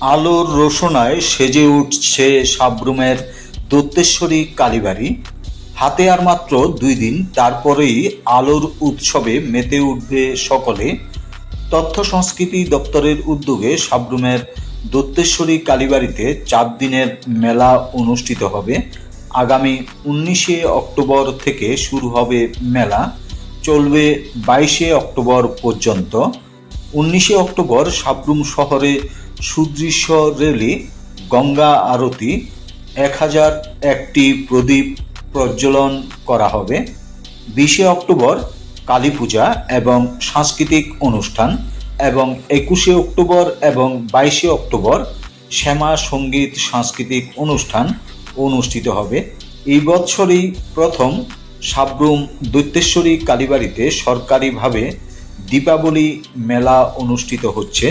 আলোর রোশনায় সেজে উঠছে সাবরুমের দত্তেশ্বরী কালীবাড়ি। হাতে আর মাত্র দুই দিন, তারপরেই আলোর উৎসবে মেতে উঠবে সকলে। তথ্য সংস্কৃতি দপ্তরের উদ্যোগে সাবরুমের দত্তেশ্বরী কালীবাড়িতে চার দিনের মেলা অনুষ্ঠিত হবে। আগামী উনিশে অক্টোবর থেকে শুরু হবে মেলা। চলবে বাইশে অক্টোবর পর্যন্ত। উনিশে অক্টোবর সাবরুম শহরে সুদৃশ্য রেলি, গঙ্গা আরতি এক হাজার একটি প্রদীপ প্রজ্বলন করা হবে, বিশে অক্টোবর কালী পূজা এবং সাংস্কৃতিক অনুষ্ঠান এবং একুশে অক্টোবর এবং বাইশে অক্টোবর শ্যামা সংগীত সাংস্কৃতিক অনুষ্ঠান অনুষ্ঠিত হবে। এই বৎসরই প্রথম সাবরুম দৈত্যেশ্বরী কালীবাড়িতে সরকারিভাবে দীপাবলি মেলা অনুষ্ঠিত হচ্ছে।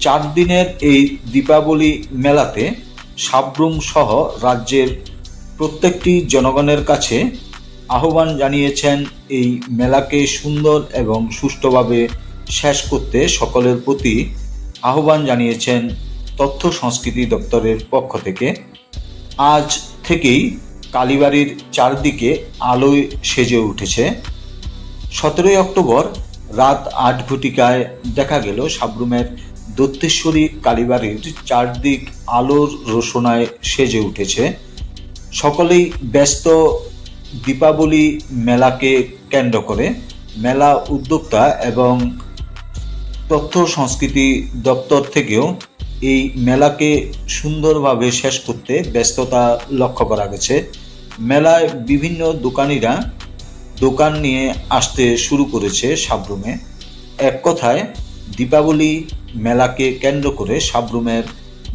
চার দিনের এই দীপাবলি মেলাতে সাবরুম সহ রাজ্যের প্রত্যেকটি জনগণের কাছে আহ্বান জানিয়েছেন এই মেলাকে সুন্দর এবং সুষ্ঠুভাবে শেষ করতে সকলের প্রতি আহ্বান জানিয়েছেন তথ্য সংস্কৃতি দপ্তরের পক্ষ থেকে। আজ থেকেই কালীবাড়ির চারদিকে আলোয় সেজে উঠেছে। সতেরোই অক্টোবর রাত আট ঘটিকায় দেখা গেল সাবরুমের দত্তেশ্বরী কালীবাড়ির চারদিক আলোর রোশনায় সেজে উঠেছে। সকলেই ব্যস্ত দীপাবলি মেলাকে কেন্দ্র করে। মেলা উদ্যোক্তা এবং তথ্য সংস্কৃতি দপ্তর থেকেও এই মেলাকে সুন্দরভাবে শেষ করতে ব্যস্ততা লক্ষ্য করা গেছে। মেলায় বিভিন্ন দোকানিরা দোকান নিয়ে আসতে শুরু করেছে সাবরুমে। এক কথায় দীপাবলি মেলাকে কেন্দ্র করে সাবরুমের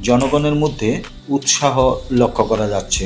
জনগণের মধ্যে উৎসাহ লক্ষ্য করা যাচ্ছে।